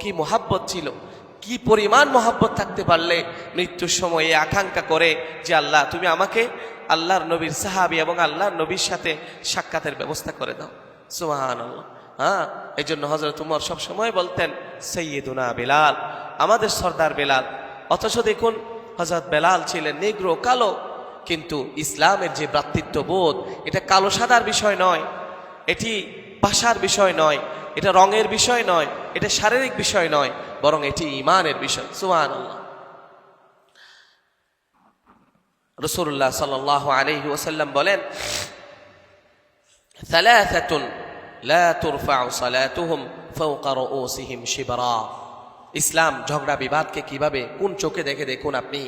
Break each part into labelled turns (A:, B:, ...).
A: কি মোহাব্বত ছিল? কি পরিমাণ মোহাব্বত থাকতে পারলে মৃত্যুর সময়ে আকাঙ্ক্ষা করে যে আল্লাহ, তুমি আমাকে আল্লাহর নবীর সাহাবি এবং আল্লাহর নবীর সাথে সাক্ষাতের ব্যবস্থা করে দাও। সুহান হ্যাঁ এই জন্য হজরত উমর সবসময় বলতেন সৈয়দুনা বেলাল, আমাদের সর্দার বেলাল। অথচ দেখুন হজরত বেলাল ছিলেন নেগ্রো কালো, কিন্তু ইসলামের যে ভ্রাতৃত্ববোধ, এটা কালো সাদার বিষয় নয়, এটি ভাষার বিষয় নয় এটা রঙের বিষয় নয়, এটা শারীরিক বিষয় নয়, বরং এটি ইমানের বিষয়। সুহান আল্লাহ রসুল্লাহ সাল আলহি ওসাল্লাম বলেন ইসলাম ঝগড়া বিবাদকে কীভাবে, কোন চোখে দেখে দেখুন আপনি?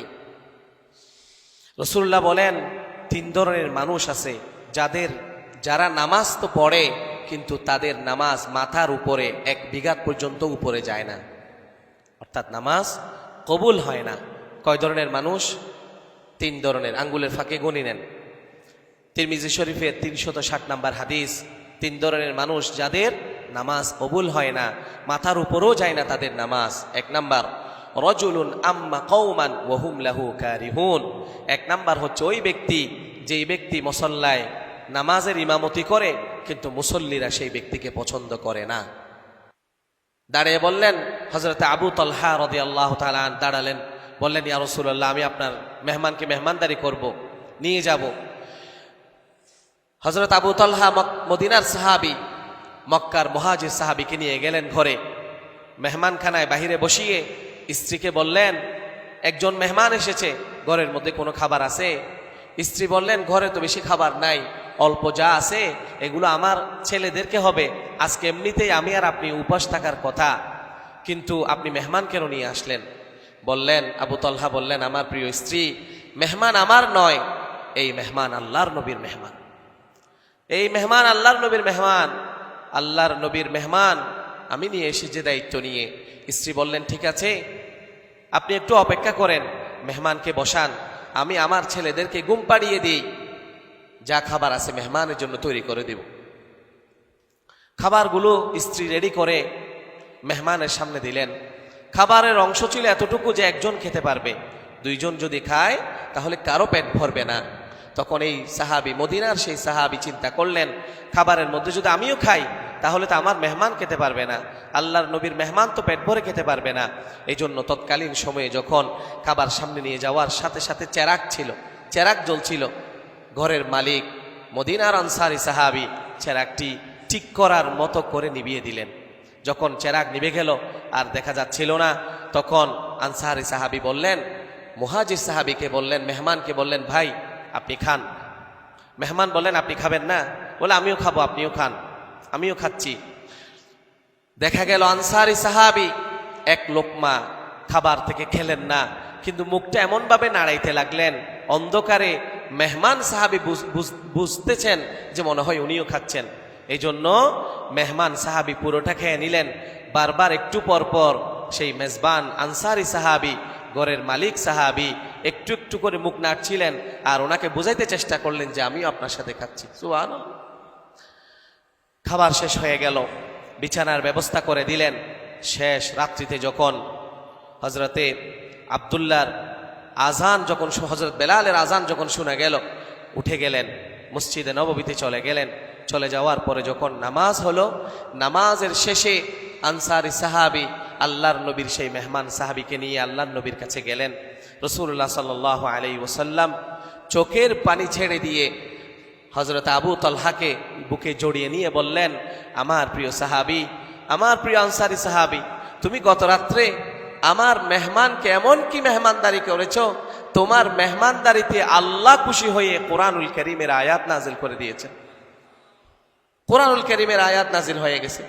A: রসুল্লাহ বলেন, তিন ধরনের মানুষ আছে, যাদের, যারা নামাজ তো পড়ে কিন্তু তাদের নামাজ মাথার উপরে এক বিঘাত পর্যন্ত উপরে যায় না। অর্থাৎ নামাজ কবুল হয় না। কয় ধরনের মানুষ? তিন ধরনের। আঙ্গুলের ফাঁকে গণি নেন। তিরমিজি শরীফের তিনশত ষাট নাম্বার হাদিস, তিন ধরনের মানুষ যাদের নামাজ কবুল হয় না, মাথার উপরও যায় না তাদের নামাজ। এক নাম্বার, রজুলুন আম্মা কৌমান ওহুম লাহু কারিহুন। এক নাম্বার হচ্ছে ওই ব্যক্তি, যেই ব্যক্তি মসল্লায় নামাজের ইমামতি করে কিন্তু মুসল্লিরা সেই ব্যক্তিকে পছন্দ করে না। দাঁড়িয়ে বললেন হজরত আবু তলহা রদি আল্লাহ তালান দাঁড়ালেন। বললেন, ইয়া রসুল্লাহ আমি আপনার মেহমানকে মেহমানদারি করব, নিয়ে যাব। হজরত আবু তলহা মদিনার সাহাবি, মক্কার মহাজির সাহাবিকে নিয়ে গেলেন ঘরে। মেহমানখানায় বাহিরে বসিয়ে স্ত্রীকে বললেন, একজন মেহমান এসেছে, ঘরের মধ্যে কোনো খাবার আছে? স্ত্রী বললেন, ঘরে তো বেশি খাবার নাই। অল্প যা আছে, এগুলো আমার ছেলেদেরকে হবে। আজকে এমনিতেই আমি আর আপনি উপাস থাকার কথা। কিন্তু আপনি মেহমান কেন নিয়ে আসলেন? বললেন, আবু তলহা বললেন, আমার প্রিয় স্ত্রী, মেহমান আমার নয়, এই মেহমান আল্লাহর নবীর মেহমান। এই মেহমান আল্লাহর নবীর মেহমান, আল্লাহর নবীর মেহমান, আমি নিয়ে এসে যে দায়িত্ব নিয়ে। স্ত্রী বললেন, ঠিক আছে, আপনি একটু অপেক্ষা করেন, মেহমানকে বসান, আমি আমার ছেলেদেরকে ঘুম পাড়িয়ে দিই। যা খাবার আছে মেহমানের জন্য তৈরি করে দেব। খাবারগুলো স্ত্রী রেডি করে মেহমানের সামনে দিলেন। খাবারের অংশ ছিল এতটুকু যে একজন খেতে পারবে। দুইজন যদি খায়, তাহলে কারও পেট ভরবে না। তখন এই সাহাবি মদিনার সেই সাহাবি চিন্তা করলেন, খাবারের মধ্যে যদি আমিও খাই, তাহলে তো আমার মেহমান খেতে পারবে না। আল্লাহর নবীর মেহমান তো পেট ভরে খেতে পারবে না। এই জন্য তৎকালীন সময়ে যখন খাবার সামনে নিয়ে যাওয়ার সাথে সাথে চেরাক ছিল, চেরাক জ্বলছিল ঘরের মালিক, মদিনার আনসারি সাহাবি চেরাকটি ঠিক করার মতো করে নিভিয়ে দিলেন। যখন চেরাক নিভে গেল আর দেখা যাচ্ছিল না, তখন আনসারি সাহাবি বললেন, মুহাজির সাহাবিকে বললেন, মেহমানকে বললেন, ভাই, আপনি খান। মেহমান বললেন, আপনি খাবেন না? বলে, আমিও খাব, আপনিও খান, আমিও খাচ্ছি। দেখা গেল আনসারি সাহাবি, এক লোকমা খাবার থেকে খেলেন না, কিন্তু মুখটা এমনভাবে নাড়াইতে লাগলেন, অন্ধকারে মেহমান সাহাবি বুঝতেছেন যে মনে হয় উনিও খাচ্ছেন। এই জন্য মেহমান সাহাবি পুরোটা খেয়ে নিলেন। বারবার একটু পর পর সেই মেজবান আনসারি সাহাবি, ঘরের মালিক সাহাবি একটু একটু করে মুখ নাড়ছিলেন আর ওনাকে বুঝাইতে চেষ্টা করলেন যে আমিও আপনার সাথে খাচ্ছি। সুয়ান খাবার শেষ হয়ে গেল। বিছানার ব্যবস্থা করে দিলেন। শেষ রাত্রিতে যখন হজরতে আবদুল্লার আজান যখন হজরত বেলালের আজান যখন শোনা গেল, উঠে গেলেন, মসজিদে নববীতে চলে গেলেন। চলে যাওয়ার পরে যখন নামাজ হলো, নামাজের শেষে আনসারি সাহাবি, আল্লাহর নবীর সেই মেহমান সাহাবিকে নিয়ে আল্লাহর নবীর কাছে গেলেন। রসুল্লাহ সাল আলাই ওসাল্লাম চোখের পানি ছেড়ে দিয়ে হজরত আবু তলহাকে বুকে জড়িয়ে নিয়ে বললেন, আমার প্রিয় সাহাবি, আমার প্রিয় আনসারি সাহাবি, তুমি গত রাত্রে আমার মেহমানকে এমন কি মেহমানদারি করেছ? তোমার মেহমানদারিতে আল্লাহ খুশি হয়ে কোরআনুল করিমের আয়াত নাজিল করে দিয়েছে। কোরআনুল করিমের আয়াত নাজিল হয়ে গেছে।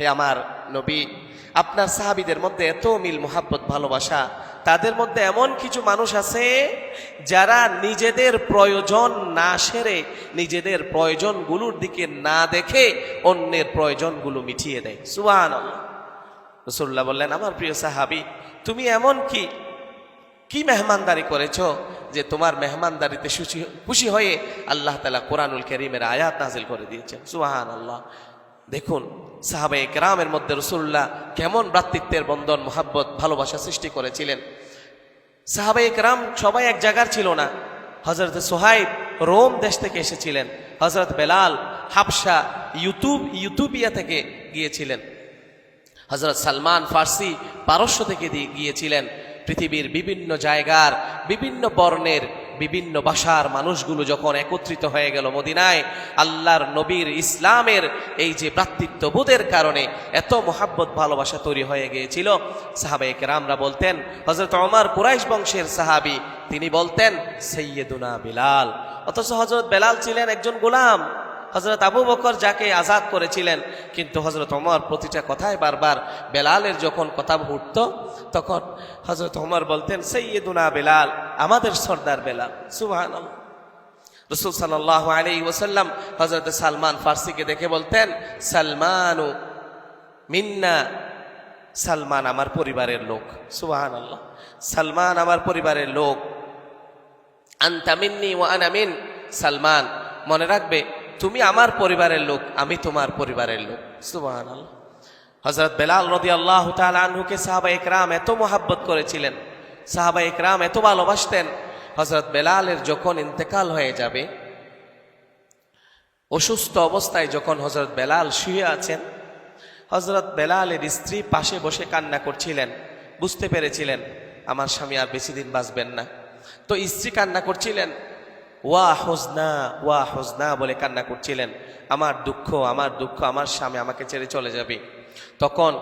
A: হে আমার নবী, আপনার সাহাবিদের মধ্যে এত মিল মোহাব্বত ভালোবাসা তাদের মধ্যে এমন কিছু মানুষ আছে যারা নিজেদের প্রয়োজন না সেরে নিজেদের প্রয়োজনগুলোর দিকে না দেখে অন্যের প্রয়োজনগুলো মিটিয়ে দেয়। সুবান রসুল্লাহ বললেন, আমার প্রিয় সাহাবি, তুমি এমন কি কি মেহমানদারি করেছ যে তোমার মেহমানদারিতে খুশি খুশি হয়ে আল্লাহ তালা কোরআনুল করিমের আয়াত নাজিল করে দিয়েছেন? সুবাহান আল্লাহ দেখুন সাহাবে কেরামের মধ্যে রসুল্লাহ কেমন ভ্রাতৃত্বের বন্ধন, মোহাব্বত, ভালোবাসা সৃষ্টি করেছিলেন। সাহাবে একরাম সবাই এক জায়গার ছিল না। হজরত সোহাইব রোম দেশ থেকে এসেছিলেন। হজরত বেলাল হাফসা ইউতুব, ইউতুবিয়া থেকে গিয়েছিলেন। হজরত সালমান ফার্সি পারস্য থেকে গিয়েছিলেন। পৃথিবীর বিভিন্ন জায়গার বিভিন্ন বর্ণের বিভিন্ন ভাষার মানুষগুলো যখন একত্রিত হয়ে গেল মদিনায়, আল্লাহর নবীর ইসলামের এই যে ভ্রাতৃত্ববোধের কারণে এত মোহাব্বত, ভালোবাসা তৈরি হয়ে গিয়েছিল। সাহাবে কেরামরা বলতেন হজরত অমর কুরাইশ বংশের সাহাবি, তিনি বলতেন, সৈয়দুনা বিলাল। অথচ হজরত বেলাল ছিলেন একজন গোলাম। হজরত আবু বকর যাকে আজাদ করেছিলেন, কিন্তু হজরত ওমর প্রতিটা কথায় বারবার বেলালের যখন কথা উঠত, তখন হজরত ওমর বলতেন, সৈয়দুনা বেলাল, আমাদের সর্দার বেলাল। সুবাহান রসুল সাল্লাহ আলী ওসাল্লাম হজরত সালমান ফার্সিকে দেখে বলতেন, সালমানু মিন্না। সালমান আমার পরিবারের লোক। সুবাহান আল্লাহ সালমান আমার পরিবারের লোক। আন্তা মিন্নি ও আনামিন সালমান, মনে রাখবে তুমি আমার পরিবারের লোক, আমি তোমার পরিবারের লোক। আল্লাহ হজরত বেলাল রদি আল্লাহ আনহুকে সাহাবা একরাম এত মোহাব্বত করেছিলেন, সাহাবা একরাম এত ভালোবাসতেন হজরত বেলালের যখন ইন্তেকাল হয়ে যাবে, অসুস্থ অবস্থায় যখন হজরত বেলাল শুয়ে আছেন হজরত বেলালের স্ত্রী পাশে বসে কান্না করছিলেন, বুঝতে পেরেছিলেন, আমার স্বামী আর বেশি দিন বাঁচবেন না। তো স্ত্রী কান্না করছিলেন ওয়া হোজনা ওয়া হোজনা বলে কান্না করছিলেন। আমার দুঃখ আমার দুঃখ, আমার স্বামী আমাকে ছেড়ে চলে যাবে। তখন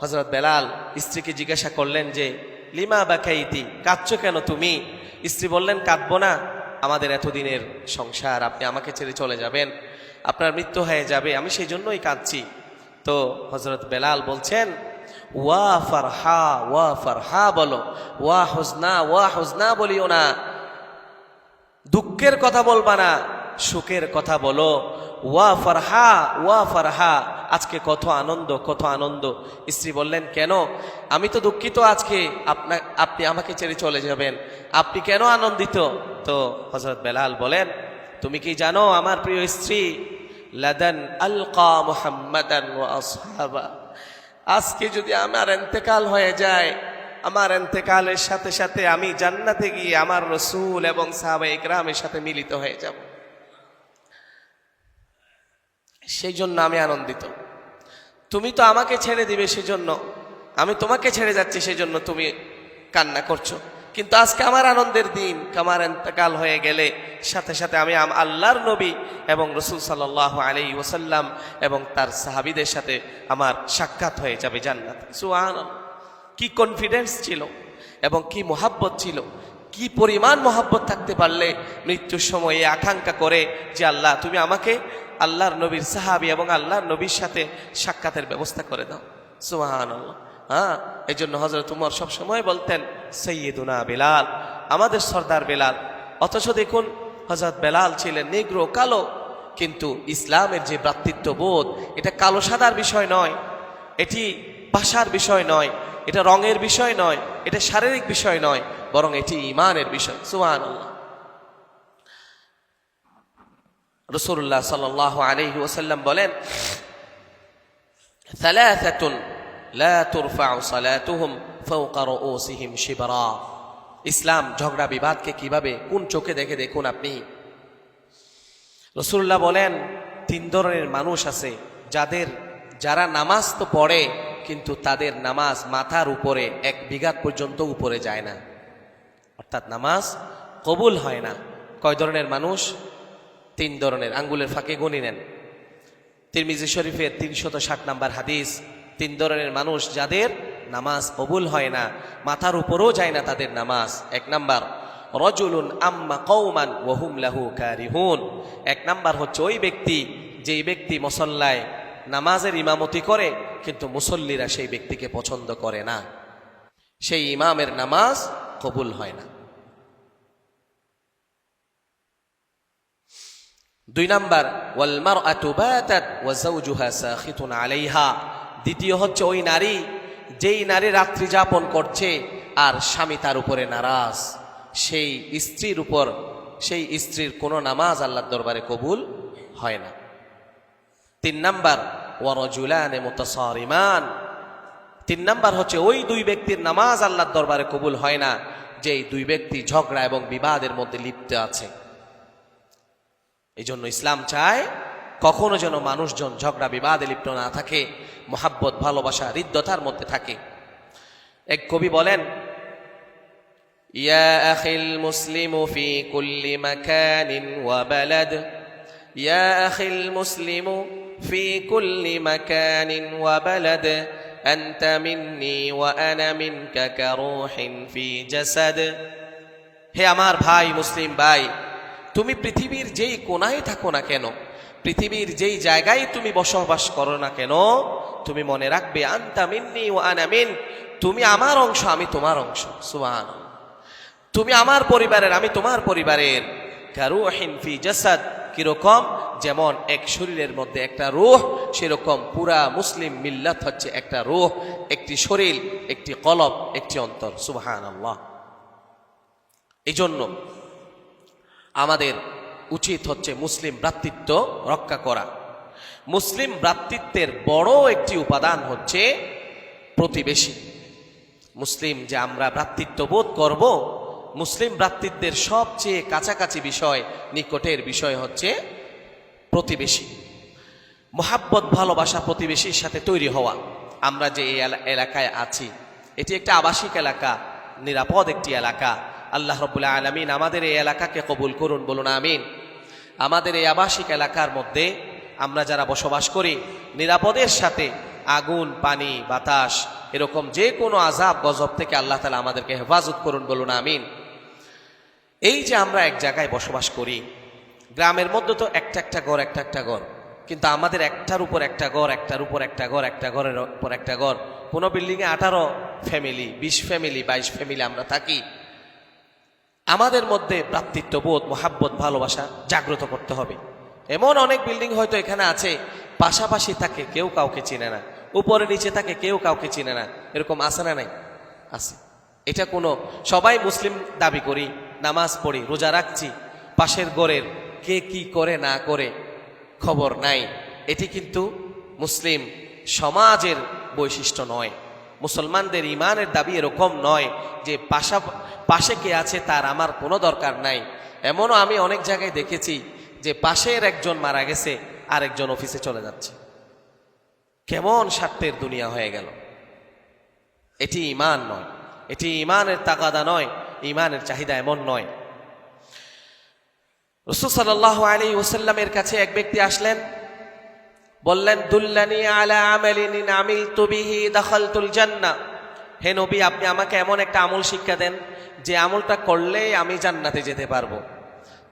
A: হজরত বেলাল স্ত্রীকে জিজ্ঞাসা করলেন যে, লিমা বাকাইতি কাঁদছো কেন তুমি? স্ত্রী বললেন, কাঁদবো না। আমাদের এতদিনের সংসার, আপনি আমাকে ছেড়ে চলে যাবেন। আপনার মৃত্যু হয়ে যাবে, আমি সেই জন্যই কাঁদছি। তো হজরত বেলাল বলছেন, ওয়া ফারহা ওয়া ফারহা বলো। ওয়া হোজনা ওয়া হোজনা বলিও না। দুঃখের কথা বলবা না, সুখের কথা বলো। ওয়া ফারহা ওয়া ফারহা, আজকে কত আনন্দ কত আনন্দ। স্ত্রী বললেন, কেন? আমি তো দুঃখিত আজকে, আপনা, আপনি আমাকে ছেড়ে চলে যাবেন। আপনি কেন আনন্দিত? তো হজরত বেলাল বলেন, তুমি কি জানো আমার প্রিয় স্ত্রী? লাদান আলকা মুহাম্মাদান আজকে যদি আমার এন্তেকাল হয়ে যায় আমার এন্তেকালের সাথে সাথে আমি জান্নাতে গিয়ে আমার রসুল এবং সাহাবা ইকরামের সাথে মিলিত হয়ে যাব। সেই জন্য আমি আনন্দিত। তুমি তো আমাকে ছেড়ে দিবে সেজন্য। আমি তোমাকে ছেড়ে যাচ্ছি সেজন্য তুমি কান্না করছ। কিন্তু আজকে আমার আনন্দের দিন কামার এন্তেকাল হয়ে গেলে সাথে সাথে আমি আল্লাহর নবী এবং রসুল সাল্লাহ আলী ওসাল্লাম এবং তার সাহাবিদের সাথে আমার সাক্ষাৎ হয়ে যাবে জান্নাত। সুহান কি কনফিডেন্স ছিল এবং কি মোহাব্বত ছিল? কি পরিমাণ মোহাব্বত থাকতে পারলে মৃত্যুর সময়ে আকাঙ্ক্ষা করে যে আল্লাহ, তুমি আমাকে আল্লাহর নবীর সাহাবি এবং আল্লাহর নবীর সাথে সাক্ষাতের ব্যবস্থা করে দাও। সুহান হ্যাঁ এই জন্য হজরত উমর সবসময় বলতেন, সৈয়দুনা বেলাল, আমাদের সর্দার বেলাল। অথচ দেখুন হজরত বেলাল ছিলেন নেগ্রো কালো, কিন্তু ইসলামের যে ভ্রাতৃত্ববোধ, এটা কালো সাদার বিষয় নয়, এটি ভাষার বিষয় নয়। এটা রঙের বিষয় নয়, এটা শারীরিক বিষয় নয়, বরং এটি ইমানের বিষয়। সুহান রসুল্লাহ সাল আলহি ওসাল্লাম বলেন ইসলাম ঝগড়া বিবাদকে কীভাবে, কোন চোখে দেখে দেখুন আপনি? রসুল্লাহ বলেন, তিন ধরনের মানুষ আছে, যাদের, যারা নামাজ তো পড়ে কিন্তু তাদের নামাজ মাথার উপরে এক বিঘাত পর্যন্ত উপরে যায় না। অর্থাৎ নামাজ কবুল হয় না। কয় ধরনের মানুষ? তিন ধরনের। আঙ্গুলের ফাঁকে গণি নেন। তিরমিজি শরীফের তিনশত ষাট নাম্বার হাদিস, তিন ধরনের মানুষ যাদের নামাজ কবুল হয় না, মাথার উপরও যায় না তাদের নামাজ। এক নাম্বার, রজুলুন আম্মা কৌমান ওহুম লাহু কারিহুন। এক নাম্বার হচ্ছে ওই ব্যক্তি, যেই ব্যক্তি মসল্লায় নামাজের ইমামতি করে, কিন্তু মুসল্লিরা সেই ব্যক্তিকে পছন্দ করে না। সেই ইমামের নামাজ কবুল হয় না। দুই নাম্বার ওয়ালমার আলাইহা। দ্বিতীয় হচ্ছে ওই নারী, যেই নারী রাত্রি যাপন করছে আর স্বামী তার উপরে নারাজ। সেই স্ত্রীর উপর, সেই স্ত্রীর কোনো নামাজ আল্লাহর দরবারে কবুল হয় না। তিন নাম্বার ওয়ারজুলান মোতাসরিমান। তিন নাম্বার হচ্ছে, ওই দুই ব্যক্তির নামাজ আল্লাহর দরবারে কবুল হয় না যে দুই ব্যক্তি ঝগড়া এবং বিবাদের মধ্যে লিপ্ত আছে। এই জন্য ইসলাম চায়, কখনো যেন মানুষজন ঝগড়া, বিবাদে লিপ্ত না থাকে, মোহাব্বত, ভালোবাসা, হৃদ্যতার মধ্যে থাকে। এক কবি বলেন, ইয়া মুসলিম ইয়া في كل مكان وبلد أنت مني وأنا منك كروح في جسد হে আমার ভাই মুসলিম ভাই তুমি পৃথিবীর যেই কোনায় থাকো না কেন পৃথিবীর যেই জায়গায় তুমি বসবাস করো না কেন তুমি মনে রাখবে আন্তা মিন্নি ও আনামিন তুমি আমার অংশ আমি তোমার অংশ সুবহান তুমি আমার পরিবারের আমি তোমার পরিবারের কারুহিন ফি জাসাদ কিরকম যেমন এক শরীরের মধ্যে একটা রুহ, সেরকম পুরা মুসলিম মিল্লাত হচ্ছে একটা রুহ, একটি শরীর, একটি কলব, একটি অন্তর। সুবহান আল্লাহ এই জন্য আমাদের উচিত হচ্ছে মুসলিম ভ্রাতৃত্ব রক্ষা করা। মুসলিম ভ্রাতৃত্বের বড় একটি উপাদান হচ্ছে প্রতিবেশী। মুসলিম যে আমরা ভ্রাতৃত্ববোধ করব, মুসলিম ভ্রাতৃত্বের সবচেয়ে কাছাকাছি বিষয়, নিকটের বিষয় হচ্ছে প্রতিবেশী। মোহাব্বত, ভালোবাসা প্রতিবেশীর সাথে তৈরি হওয়া। আমরা যে এই এলা- এলাকায় আছি, এটি একটা আবাসিক এলাকা, নিরাপদ একটি এলাকা। আল্লাহ রবুল্লাহ আলমিন আমাদের এই এলাকাকে কবুল করুন, বলুন আমিন। আমাদের এই আবাসিক এলাকার মধ্যে আমরা যারা বসবাস করি, নিরাপদের সাথে আগুন, পানি, বাতাস, এরকম যে কোনো আজাব গজব থেকে আল্লাহ তালা আমাদেরকে হেফাজত করুন, বলুন আমিন। এই যে আমরা এক জায়গায় বসবাস করি গ্রামের মধ্যে তো একটা একটা ঘর, একটা একটা ঘর। কিন্তু আমাদের একটার উপর একটা ঘর, একটার উপর একটা ঘর, একটা ঘরের উপর একটা ঘর। কোনো বিল্ডিংয়ে আঠারো ফ্যামিলি বিশ ফ্যামিলি বাইশ ফ্যামিলি আমরা থাকি। আমাদের মধ্যে ভ্রাতৃত্ববোধ মোহাব্বত, ভালোবাসা জাগ্রত করতে হবে। এমন অনেক বিল্ডিং হয়তো এখানে আছে, পাশাপাশি থাকে কেউ কাউকে চিনে না। উপরে নিচে থাকে কেউ কাউকে চিনে না। এরকম আছে না নাই? আছে। এটা কোনো, সবাই মুসলিম দাবি করি, নামাজ পড়ি, রোজা রাখছি, পাশের গড়ের কে কি করে না করে খবর নাই। এটি কিন্তু মুসলিম সমাজের বৈশিষ্ট্য নয়। মুসলমানদের ইমানের দাবি এরকম নয় যে পাশা পাশে কে আছে তার আমার কোনো দরকার নাই। এমনও আমি অনেক জায়গায় দেখেছি যে পাশের একজন মারা গেছে, আরেকজন অফিসে চলে যাচ্ছে। কেমন স্বার্থের দুনিয়া হয়ে গেল। এটি ইমান নয়। এটি ইমানের তাকাদা নয়, ইমানের চাহিদা এমন নয়। রসুল আলী ওসাল্লামের কাছে এক ব্যক্তি আসলেন, বললেন, দুল্লানি আলা আমালিন আমিল তুবিহি দাখালতুল জান্নাহ। হে নবী, আপনি আমাকে এমন একটা আমল শিক্ষা দেন, যে আমলটা করলে আমি জান্নাতে যেতে পারব।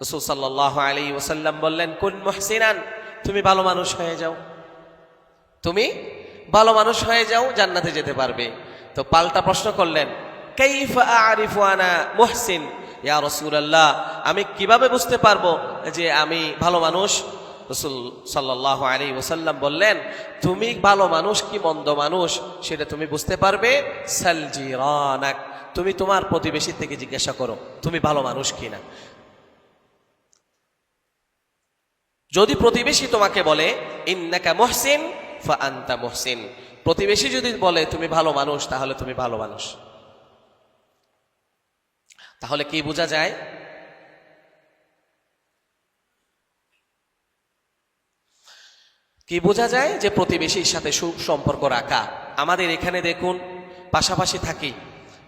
A: রসুল সাল্লাহ আলী ওসাল্লাম বললেন, কোন মহসিনান, তুমি ভালো মানুষ হয়ে যাও। তুমি ভালো মানুষ হয়ে যাও, জান্নাতে যেতে পারবে। তো পাল্টা প্রশ্ন করলেন, কাইফ আরিফু আনা মুহসিন? ইয়া রসুলাল্লাহ, আমি কীভাবে বুঝতে পারব যে আমি ভালো মানুষ? রসুল সাল্লাহ আলী ওসাল্লাম বললেন, তুমি ভালো মানুষ কি মন্দ মানুষ? সেটা তুমি বুঝতে পারবে? সালজিরানাক, তুমি তোমার প্রতিবেশী থেকে জিজ্ঞাসা করো, তুমি ভালো মানুষ কিনা? যদি প্রতিবেশী তোমাকে বলে, ইন্নাকা মহসিন, ফা আন্তা মহসিন। প্রতিবেশী যদি বলে, তুমি ভালো মানুষ, তাহলে তুমি ভালো মানুষ। তাহলে কি বোঝা যায়? কি বোঝা যায় যে প্রতিবেশীর সাথে সুসম্পর্ক রাখা? আমাদের এখানে দেখুন, পাশাপাশি থাকি।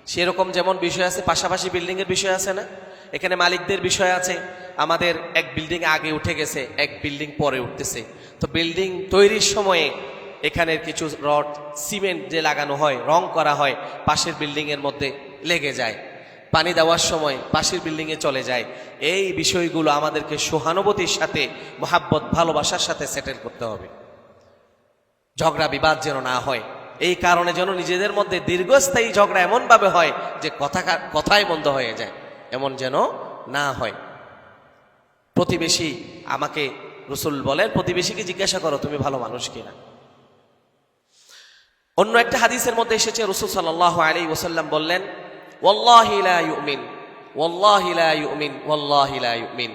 A: সেরকম যেমন বিষয় আছে, পাশাপাশি বিল্ডিং এর বিষয় আছে না? এখানে মালিকদের বিষয় আছে। আমাদের এক বিল্ডিং আগে উঠে গেছে, এক বিল্ডিং পরে উঠতেছে। তো বিল্ডিং তৈরির সময়ে এখানের কিছু রড, সিমেন্ট যে লাগানো হয়, রং করা হয়, পাশের বিল্ডিং এর মধ্যে লেগে যায়। পানি দেওয়ার সময় পাশের বিল্ডিংয়ে চলে যায়। এই বিষয়গুলো আমাদেরকে সহানুভূতির সাথে, মোহাব্বত, ভালোবাসার সাথে সেটেল করতে হবে। ঝগড়া, বিবাদ যেন না হয়। এই কারণে যেন নিজেদের মধ্যে দীর্ঘস্থায়ী ঝগড়া এমনভাবে হয় যে কথা কথাই বন্ধ হয়ে যায়। এমন যেন না হয়। প্রতিবেশী আমাকে রসুল বলেন, প্রতিবেশীকে জিজ্ঞাসা করো, তুমি ভালো মানুষ কিনা? অন্য একটা হাদিসের মধ্যে এসেছে, রসুল সাল্লাহ আলী ওসাল্লাম বললেন ওয়াল্লাহি লা ইউমিন, ওয়াল্লাহি লা ইউমিন, ওয়াল্লাহি লা ইউমিন।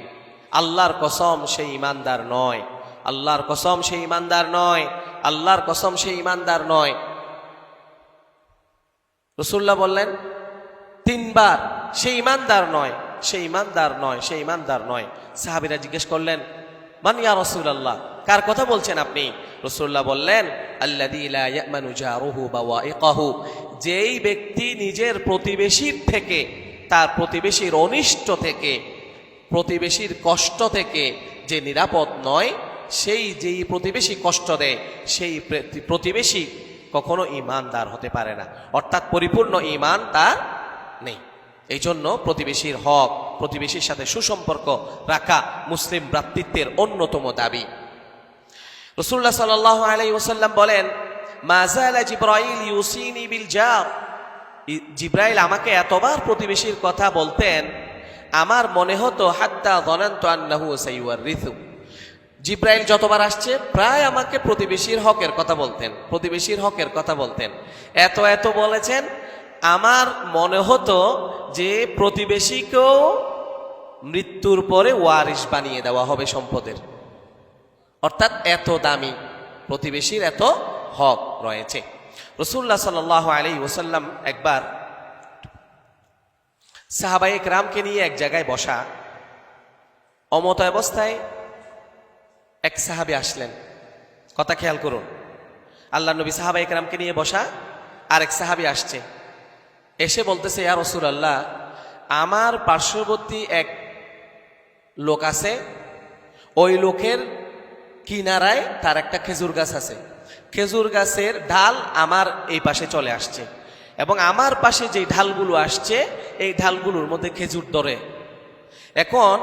A: আল্লাহর কসম সেই ইমানদার নয়, আল্লাহর কসম সেই ইমানদার নয়, আল্লাহর কসম সেই ইমানদার নয়। রসুল্লাহ বললেন, তিনবার সে ইমানদার নয় সে ইমানদার নয় সে ইমানদার নয়। সাহাবিরা জিজ্ঞেস করলেন মান ইয়া রসুল্লাহ কার কথা বলছেন আপনি? রসুল্লাহ বললেন আল্লাহ যেই ব্যক্তি নিজের প্রতিবেশীর থেকে, তার প্রতিবেশীর অনিষ্ট থেকে, প্রতিবেশীর কষ্ট থেকে যে নিরাপদ নয়, সেই যেই প্রতিবেশী কষ্ট দেয়, সেই প্রতিবেশী কখনো ইমানদার হতে পারে না। অর্থাৎ পরিপূর্ণ ইমান তার নেই। এই জন্য প্রতিবেশীর হক, প্রতিবেশীর সাথে সুসম্পর্ক রাখা মুসলিম ভ্রাতৃত্বের অন্যতম দাবি। রসুল্লাহ সাল আলাই ওসাল্লাম বলেন জিব্রাইল বিল আমাকে এতবার প্রতিবেশীর কথা বলতেন, আমার মনে হতো, হাত্তা আন্নাহু ঋতু জিব্রাইল যতবার আসছে, প্রায় আমাকে প্রতিবেশীর হকের কথা বলতেন, প্রতিবেশীর হকের কথা বলতেন। এত এত বলেছেন আমার মনে হতো যে প্রতিবেশীকেও মৃত্যুর পরে ওয়ারিশ বানিয়ে দেওয়া হবে সম্পদের। অর্থাৎ এত দামি প্রতিবেশীর এত হক রয়েছে। রসুল্লাহ সাল আলী ওসাল্লাম একবার সাহাবাইক রামকে নিয়ে এক জায়গায় বসা অমত অবস্থায় এক সাহাবি আসলেন। কথা খেয়াল করুন। আল্লাহ নবী সাহাবা একরামকে নিয়ে বসা আর এক সাহাবি আসছে। এসে বলতেছে, ইয়া রসুল আল্লাহ আমার পার্শ্ববর্তী এক লোক আছে, ওই লোকের কিনারায় তার একটা খেজুর গাছ আছে। খেজুর গাছের ঢাল আমার এই পাশে চলে আসছে এবং আমার পাশে যে ঢালগুলো আসছে, এই ঢালগুলোর মধ্যে খেজুর ধরে। এখন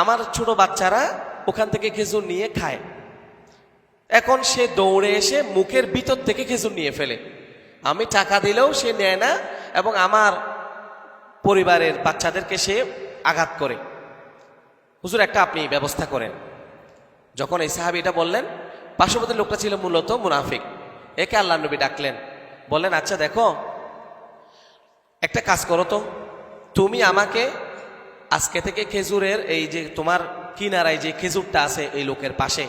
A: আমার ছোট বাচ্চারা ওখান থেকে খেজুর নিয়ে খায়। এখন সে দৌড়ে এসে মুখের ভিতর থেকে খেজুর নিয়ে ফেলে। আমি টাকা দিলেও সে নেয় না এবং আমার পরিবারের বাচ্চাদেরকে সে আঘাত করে। হুজুর, একটা আপনি ব্যবস্থা করেন। যখন এই সাহাবি এটা বললেন, পার্শ্ববর্তী লোকটা ছিল মূলত মুনাফিক। একে আল্লাহ নবী ডাকলেন। বললেন আচ্ছা দেখো, একটা কাজ করো তো। তুমি আমাকে আজকে থেকে খেজুরের এই যে তোমার কিনারায় যে খেজুরটা আছে এই লোকের পাশে,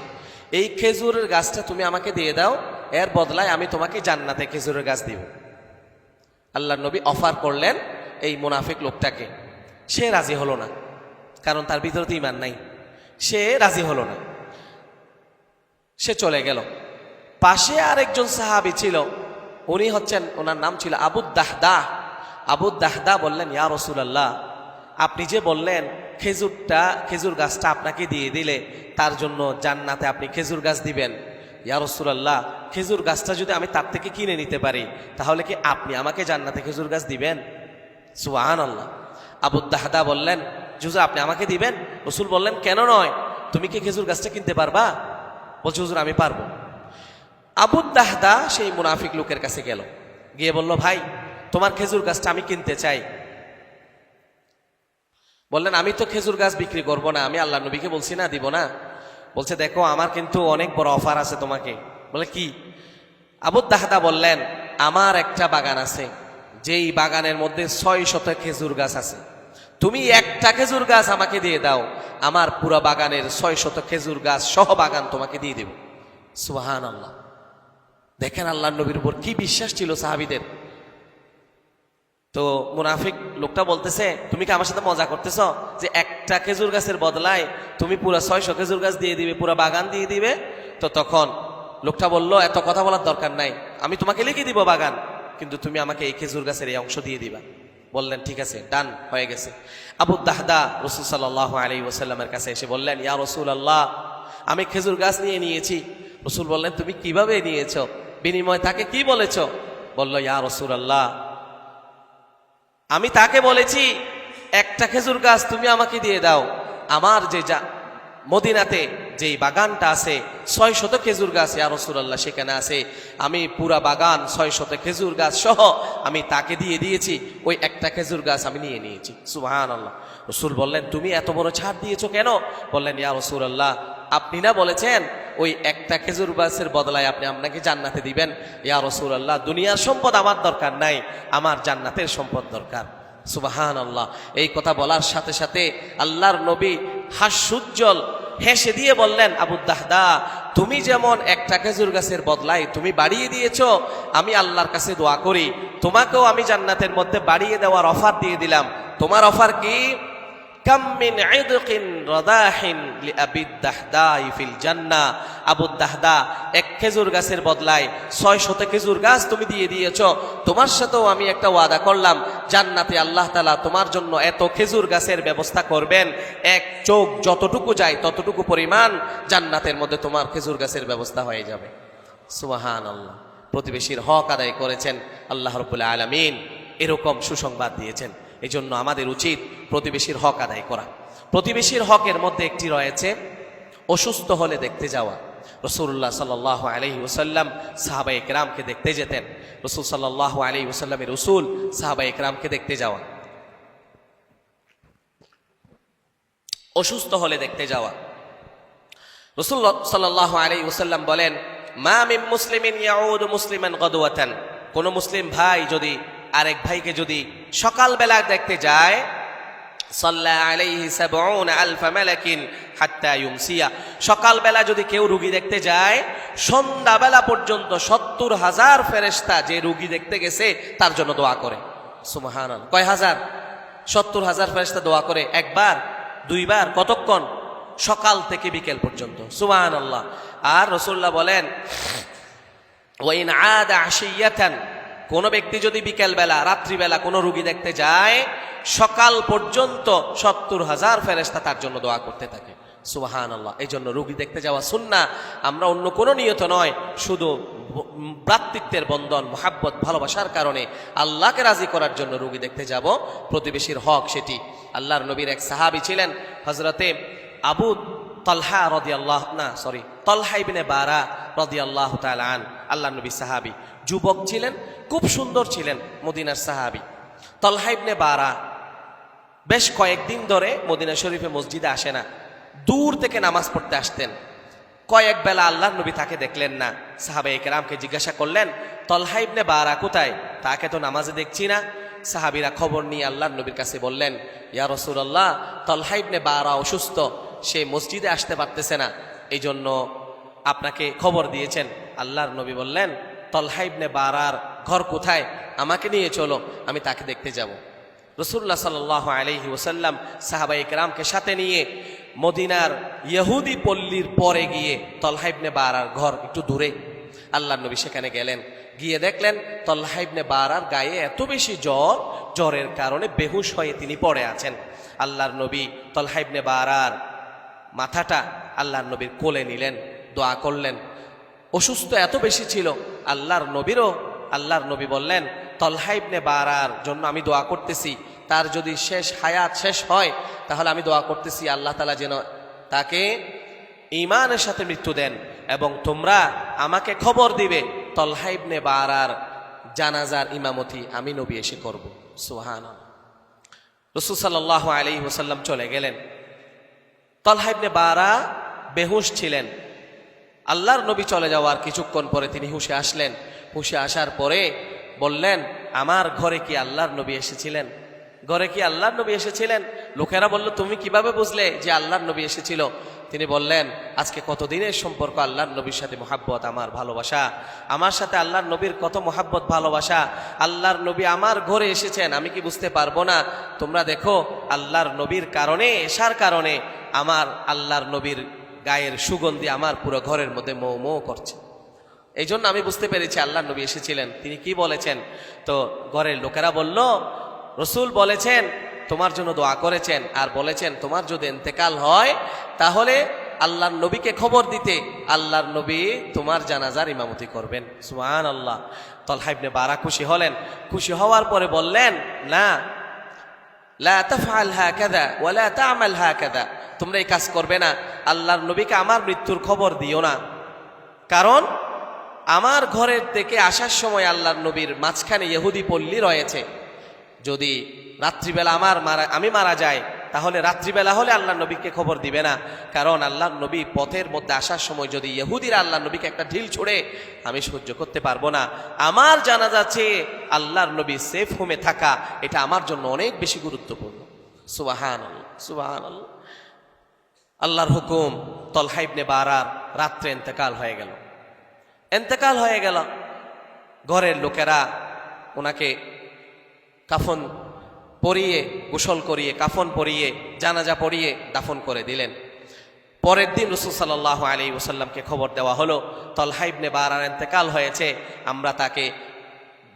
A: এই খেজুরের গাছটা তুমি আমাকে দিয়ে দাও। এর বদলায় আমি তোমাকে জান্নাতে খেজুরের গাছ দিব। আল্লাহ নবী অফার করলেন এই মুনাফিক লোকটাকে। সে রাজি হলো না, কারণ তার ভিতরে তো ইমান নাই। সে রাজি হলো না। সে চলে গেল। পাশে আরেকজন সাহাবি ছিল, উনি হচ্ছেন, ওনার নাম ছিল আবুদ্দাহদা আবুদ্দাহদা বললেন, ইয়া রসুলাল্লাহ, আপনি যে বললেন খেজুরটা, খেজুর গাছটা আপনাকে দিয়ে দিলে, তার জন্য জান্নাতে আপনি খেজুর গাছ দিবেন। ইয়া রসুলাল্লাহ, খেজুর গাছটা যদি আমি তার থেকে কিনে নিতে পারি, তাহলে কি আপনি আমাকে জান্নাতে খেজুর গাছ দিবেন? সুহান আল্লাহ আবুদ্দাহদা বললেন জুজুর আপনি আমাকে দিবেন? রসুল বললেন, কেন নয়, তুমি কি খেজুর গাছটা কিনতে পারবা? বলছে, হুজুর, আমি পারব। আবুদ্দাহদা সেই মুনাফিক লোকের কাছে গেল, গিয়ে বলল, ভাই, তোমার খেজুর গাছটা আমি কিনতে চাই। বললেন, আমি তো খেজুর গাছ বিক্রি করব না, আমি আল্লাহ নবীকে বলছি না, দিব না। বলছে, দেখো, আমার কিন্তু অনেক বড় অফার আছে তোমাকে। বলে, কি? আবুদ্দাহদা বললেন, আমার একটা বাগান আছে, যেই বাগানের মধ্যে ছয় শত খেজুর গাছ আছে। তুমি একটা খেজুর গাছ আমাকে দিয়ে দাও, আমার পুরো বাগানের ছয় শত খেজুর গাছ সহ বাগান তোমাকে দিয়ে দেব। সুবাহান আল্লাহ দেখেন আল্লাহ নবীর উপর কি বিশ্বাস ছিল সাহাবিদের। তো মুনাফিক লোকটা বলতেছে, তুমি কি আমার সাথে মজা করতেছ যে একটা খেজুর গাছের বদলায় তুমি পুরো ছয়শো খেজুর গাছ দিয়ে দিবে, পুরো বাগান দিয়ে দিবে? তো তখন লোকটা বলল, এত কথা বলার দরকার নাই, আমি তোমাকে লিখে দিব বাগান, কিন্তু তুমি আমাকে এই খেজুর গাছের এই অংশ দিয়ে দিবা। বললেন, ঠিক আছে, ডান, হয়ে গেছে। আবু দাহদা রসুল সাল্লাহ আলী ওসাল্লামের কাছে এসে বললেন, ইয়া রসুল আল্লাহ আমি খেজুর গাছ নিয়ে নিয়েছি। রসুল বললেন, তুমি কীভাবে নিয়েছ? বিনিময় তাকে কি বলেছ? বলল, ইয়া রসুল আল্লাহ আমি তাকে বলেছি, একটা খেজুর গাছ তুমি আমাকে দিয়ে দাও। আমার যে যা, মদিনাতে যেই বাগানটা আছে, ছয় শত খেজুর গাছ, ইয়া রসুল্লাহ সেখানে আছে। আমি পুরা বাগান, ছয় শত খেজুর গাছ সহ আমি তাকে দিয়ে দিয়েছি। ওই একটা খেজুর গাছ আমি নিয়ে নিয়েছি। সুবাহান আল্লাহ রসুল বললেন, তুমি এত বড় ছাড় দিয়েছ কেন? বললেন, ইয়া রসুল্লাহ আপনি না বলেছেন, ওই একটা খেজুর গাছের বদলায় আপনি আপনাকে জান্নাতে দিবেন। ইয়া রসুল্লাহ দুনিয়ার সম্পদ আমার দরকার নাই, আমার জান্নাতের সম্পদ দরকার। সুবাহান আল্লাহ এই কথা বলার সাথে সাথে আল্লাহর নবী হাস্যুজ্জ্বল হেসে দিয়ে বললেন, আবু দাহদা, তুমি যেমন একটা খেজুর গাছের বদলায় তুমি বাড়িয়ে দিয়েছ, আমি আল্লাহর কাছে দোয়া করি। তোমাকেও আমি জান্নাতের মধ্যে বাড়িয়ে দেওয়ার অফার দিয়ে দিলাম। তোমার অফার কি? এক খেজুর গাছের বদলায় ছয় খেজুর গাছ তুমি দিয়ে দিয়েছ। তোমার সাথেও আমি একটা ওয়াদা করলাম, জান্নাতে আল্লাহ তাআলা তোমার জন্য এত খেজুর গাছের ব্যবস্থা করবেন। এক চোখ যতটুকু যায় ততটুকু পরিমাণ জান্নাতের মধ্যে তোমার খেজুর গাছের ব্যবস্থা হয়ে যাবে। সুবাহান আল্লাহ প্রতিবেশীর হক আদায় করেছেন। আল্লাহ রবুল্লা আলমিন এরকম সুসংবাদ দিয়েছেন। এই জন্য আমাদের উচিত প্রতিবেশীর হক আদায় করা। প্রতিবেশীর হকের মধ্যে একটি রয়েছে অসুস্থ হলে দেখতে যাওয়া। রসুল্লাহ সাল্লাহ আলহি ওসাল্লাম সাহাবা একরামকে দেখতে যেতেন। রসুল সাল্লাহ আলহি ওসাল্লামের রসুল সাহাবা একরামকে দেখতে যাওয়া। অসুস্থ হলে দেখতে যাওয়া। রসুল সাল্লাহ আলী ওসাল্লাম বলেন, মা মিন মুসলিমিন ইয়াউদ কোন মুসলিম ভাই যদি, আরেক ভাইকে যদি সকালবেলা দেখতে যায় সকালবেলা যদি কেউ রুগী দেখতে যায়, সন্ধ্যাবেলা পর্যন্ত সত্তর হাজার ফেরেশতা যে রুগী দেখতে গেছে, তার জন্য দোয়া করে। সুবহানাল্লাহ। কয় হাজার? সত্তর হাজার ফেরেশতা দোয়া করে একবার, দুইবার, কতক্ষণ? সকাল থেকে বিকেল পর্যন্ত। সুবাহান আল্লাহ আর রসুল্লাহ বলেন ওয়াইন আদ আশিয়াতান কোন ব্যক্তি যদি বিকেলবেলা, রাত্রিবেলা কোনো রুগী দেখতে যায়, সকাল পর্যন্ত সত্তর হাজার ফেরেস্তা তার জন্য দোয়া করতে থাকে। সুবাহান আল্লাহ এই জন্য রুগী দেখতে যাওয়া সুন্না আমরা অন্য কোনো নিয়ত নয়, শুধু ভ্রাতৃত্বের বন্ধন, মোহাব্বত, ভালোবাসার কারণে আল্লাহকে রাজি করার জন্য রুগী দেখতে যাব। প্রতিবেশীর হক সেটি। আল্লাহর নবীর এক সাহাবি ছিলেন হজরতে আবু তলহা রদি আল্লাহ না সরি তলহা ইবিনে বারা রদি আল্লাহ আন। আল্লাহ নবী সাহাবি। যুবক ছিলেন, খুব সুন্দর ছিলেন মদিনার সাহাবি। তলহাইবনে বারা বেশ কয়েকদিন ধরে মদিনা শরীফে মসজিদে আসে না। দূর থেকে নামাজ পড়তে আসতেন। কয়েক বেলা আল্লাহ নবী তাকে দেখলেন না। সাহাবে একরামকে জিজ্ঞাসা করলেন তলহাইবনে বারা কোথায়? তাকে তো নামাজে দেখছি না। সাহাবিরা খবর নিয়ে আল্লাহ নবীর কাছে বললেন, ইয়া রসুল্লাহ তলহা ইবনে বারা অসুস্থ, সে মসজিদে আসতে পারতেছে না। এই জন্য আপনাকে খবর দিয়েছেন আল্লাহর নবী বললেন, তলহা ইবনে বারার ঘর কোথায়? আমাকে নিয়ে চলো, আমি তাকে দেখতে যাব। রসুল্লাহ সাল্লাহ আলহি ওসাল্লাম সাহাবা ইকরামকে সাথে নিয়ে মদিনার ইহুদি পল্লীর পরে গিয়ে তলহাইবনে বারার ঘর একটু দূরে আল্লাহ নবী সেখানে গেলেন। গিয়ে দেখলেন তল্লাহাইবনে বারার গায়ে এত বেশি জ্বর, জ্বরের কারণে বেহুশ হয়ে তিনি পড়ে আছেন। আল্লাহর নবী তল্লাহাইবনে বারার মাথাটা আল্লাহর নবীর কোলে নিলেন, দোয়া করলেন অসুস্থ এত বেশি ছিল। আল্লাহর নবীরও, আল্লাহর নবী বললেন তলহাইবনে বারার জন্য আমি দোয়া করতেছি। তার যদি শেষ হায়াত শেষ হয়, তাহলে আমি দোয়া করতেছি আল্লাহ তালা যেন তাকে ইমানের সাথে মৃত্যু দেন এবং তোমরা আমাকে খবর দিবে তলহাইবনে বারার জানাজার ইমামতি আমি নবী এসে করব। সুহান রসুল সাল্লাহ আলী ওসাল্লাম চলে গেলেন। তলহাইবনে বারা বেহুশ ছিলেন। আল্লাহর নবী চলে যাওয়ার কিছুক্ষণ পরে তিনি হুশে আসলেন। হুশে আসার পরে বললেন, আমার ঘরে কি আল্লাহর নবী এসেছিলেন? ঘরে কি আল্লাহর নবী এসেছিলেন? লোকেরা বলল, তুমি কীভাবে বুঝলে যে আল্লাহর নবী এসেছিল? তিনি বললেন, আজকে কতদিনের সম্পর্ক আল্লাহর নবীর সাথে মোহাব্বত, আমার ভালোবাসা? আমার সাথে আল্লাহর নবীর কত মোহাব্বত, ভালোবাসা? আল্লাহর নবী আমার ঘরে এসেছেন, আমি কি বুঝতে পারব না? তোমরা দেখো, আল্লাহর নবীর কারণে এসার কারণে আমার আল্লাহর নবীর গায়ের সুগন্ধি আমার পুরো ঘরের মধ্যে মৌ মৌ করছে। এই জন্য আমি বুঝতে পেরেছি আল্লাহ নবী এসেছিলেন। তিনি কি বলেছেন? তো ঘরের লোকেরা বলল, রসুল বলেছেন, তোমার জন্য দোয়া করেছেন। আর বলেছেন, তোমার যদি এতেকাল হয়, তাহলে আল্লাহর নবীকে খবর দিতে। আল্লাহর নবী তোমার জানাজার ইমামতি করবেন। সুমান আল্লাহ তলহাইবনে বারা খুশি হলেন। খুশি হওয়ার পরে বললেন, না তোমরা এই কাজ করবে না। আল্লাহর নবীকে আমার মৃত্যুর খবর দিও না। কারণ আমার ঘরের থেকে আসার সময় আল্লাহর নবীর মাঝখানে ইহুদি পল্লী রয়েছে। যদি রাত্রিবেলা আমার মারা আমি মারা যাই তাহলে রাত্রিবেলা হলে আল্লাহ নবীকে খবর দিবে না। কারণ আল্লাহ নবী পথের মধ্যে আসার সময় যদি ইহুদিরা আল্লাহ নবীকে একটা ঢিল ছুড়ে, আমি সহ্য করতে পারব না। আমার জানা যাচ্ছে আল্লাহর নবী সেফ হোমে থাকা, এটা আমার জন্য অনেক বেশি গুরুত্বপূর্ণ। সুবাহান সুবাহান আল্লাহর হুকুম তলহাইবনে বারার, রাত্রে এন্তেকাল হয়ে গেল। এন্তেকাল হয়ে গেল। ঘরের লোকেরা ওনাকে কাফন পরিয়ে, গোসল করিয়ে, কাফন পরিয়ে, জানাজা পরিয়ে দাফন করে দিলেন। পরের দিন রসুল সাল্লাহ আলী ওসাল্লামকে খবর দেওয়া হলো তলহাইবনে বারার এতেকাল হয়েছে, আমরা তাকে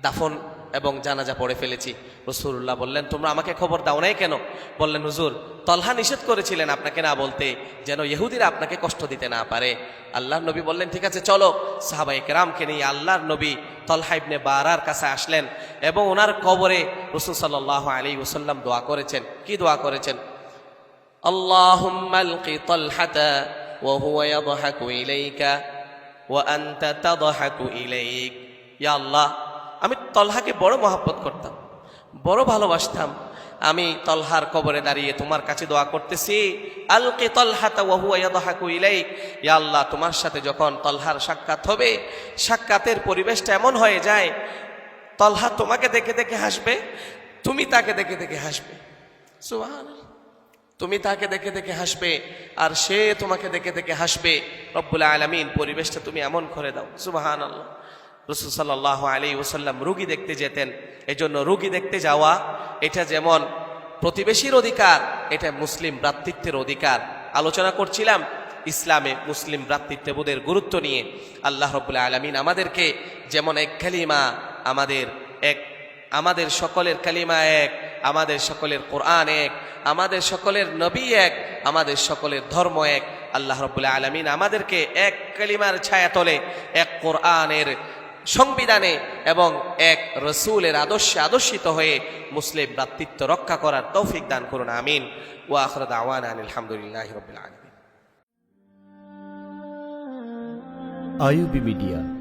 A: দাফন এবং জানাজা পড়ে ফেলেছি রসুল্লাহ বললেন তোমরা আমাকে খবর দাও নাই কেন বললেন হুজুর তলহা নিষেধ করেছিলেন আপনাকে না বলতে যেন ইহুদিরা আপনাকে কষ্ট দিতে না পারে আল্লাহর নবী বললেন ঠিক আছে চলো সাহাবাই কেরামকে নিয়ে আল্লাহর নবী তলহাইবনে বারার কাছে আসলেন এবং ওনার কবরে রসুল সাল্লাহ আলী ওসাল্লাম দোয়া করেছেন কি দোয়া করেছেন اللهم الق طلحة وهو يضحك إليك وأنت تضحك إليك يا الله আমি তলহাকে বড় মহাব্বত করতাম, বড় ভালোবাসতাম। আমি তলহার কবরে দাঁড়িয়ে তোমার কাছে দোয়া করতেছি, আলকে তলহাতা ওহু ইয়াদহাকু ইলাইক। ইয়া আল্লাহ, তোমার সাথে যখন তলহার সাক্ষাৎ হবে, সাক্ষাতের পরিবেশটা এমন হয়ে যায়, তলহা তোমাকে দেখে দেখে হাসবে, তুমি তাকে দেখে দেখে হাসবে। সুবহানাল্লাহ। তুমি তাকে দেখে দেখে হাসবে, আর সে তোমাকে দেখে দেখে হাসবে। রব্বুল আলমিন, পরিবেশটা তুমি এমন করে দাও। সুবাহান আল্লাহ রসুল সাল্লাহ আলী ওসাল্লাম রুগী দেখতে যেতেন। এজন্য রুগী দেখতে যাওয়া, এটা যেমন প্রতিবেশীর অধিকার, এটা মুসলিম ভ্রাতৃত্বের অধিকার। আলোচনা করছিলাম ইসলামে মুসলিম ভ্রাতৃত্ববোধের গুরুত্ব নিয়ে। আল্লাহ রব্বুল আলমিন আমাদেরকে যেমন এক খালিমা আমাদের এক, আমাদের সকলের কালিমা এক, আমাদের সকলের কোরআন এক, আমাদের সকলের নবী এক, আমাদের সকলের ধর্ম এক। আল্লাহ রবুল্লাহ আলমিন আমাদেরকে এক কালিমার ছায়া তলে, এক কোরআনের সংবিধানে এবং এক রসুলের আদর্শে আদর্শিত হয়ে মুসলিম ব্রাতৃত্ব রক্ষা করার তৌফিক দান করুন, আমিন। ও আখরদ আওয়ান আলহামদুলিল্লাহ রবিল আলমিন।
B: IUB media